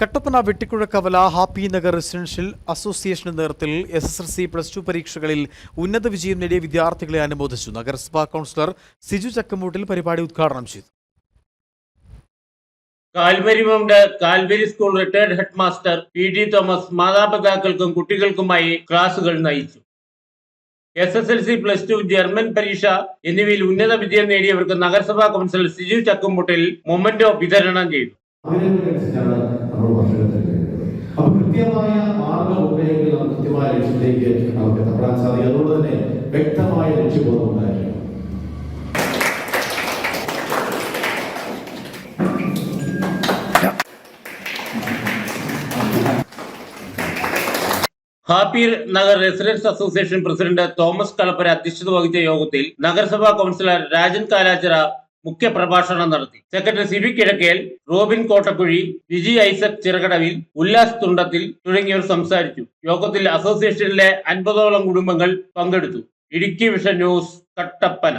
Kattappana Vettikuzhakkavala happy Nagar residential അസോസിയേഷന്റെ നേതൃത്വത്തിൽ S S L C plus two പരീക്ഷകളിൽ ഉന്നത വിജയം നേടിയ വിദ്യാർത്ഥികളെ അനുമോദിച്ചു. നഗരസഭാ കൗൺസിലർ സിജു ചക്കമൂട്ടിൽ പരിപാടി ഉദ്ഘാടനം ചെയ്തു. Calvary mount Calvary school retired head master P D Thomas മാതാപിതാക്കൾക്കും കുട്ടികൾക്കുമായി ക്ലാസുകൾ നയിച്ചു. S S L C plus two German പരീക്ഷ എന്നിവയിൽ ഉന്നത വിജയം നേടിയവർക്ക് നഗരസഭാ കൗൺസിലർ സിജു ചക്കുമുട്ടിൽ മൊമന്റോ വിതരണം ചെയ്തു. അതിനനുസരിച്ചാണ് നമ്മൾ ഭക്ഷണം തിരഞ്ഞെടുക്കുന്നത് അപ്പൊ കൃത്യമായ മാർഗം ഉണ്ടെങ്കിൽ നമുക്ക് കൃത്യമായ ലക്ഷ്യത്തിലേക്ക് നമുക്ക് എത്തപ്പെടാൻ സാധിക്കും. അതുകൊണ്ട് തന്നെ വ്യക്തമായ ലക്ഷ്യബോധം ഉണ്ടായിരിക്കും happy Nagar residence association president Thomas Kalappura അധ്യക്ഷത വഹിച്ച യോഗത്തിൽ നഗരസഭാ കൗൺസിലർ രാജൻ കാലാച്ചിറ മുഖ്യ പ്രഭാഷണം നടത്തി. സെക്രട്ടറി സിബി കിഴക്കേൽ റോബിൻ കോട്ടക്കുഴി വിജി ഐസക് ചിറകടവിൽ ഉല്ലാസ് തുണ്ടത്തിൽ തുടങ്ങിയവർ സംസാരിച്ചു. യോഗത്തിൽ അസോസിയേഷനിലെ അൻപതോളം കുടുംബങ്ങൾ പങ്കെടുത്തു. Idukki vision news Kattappana.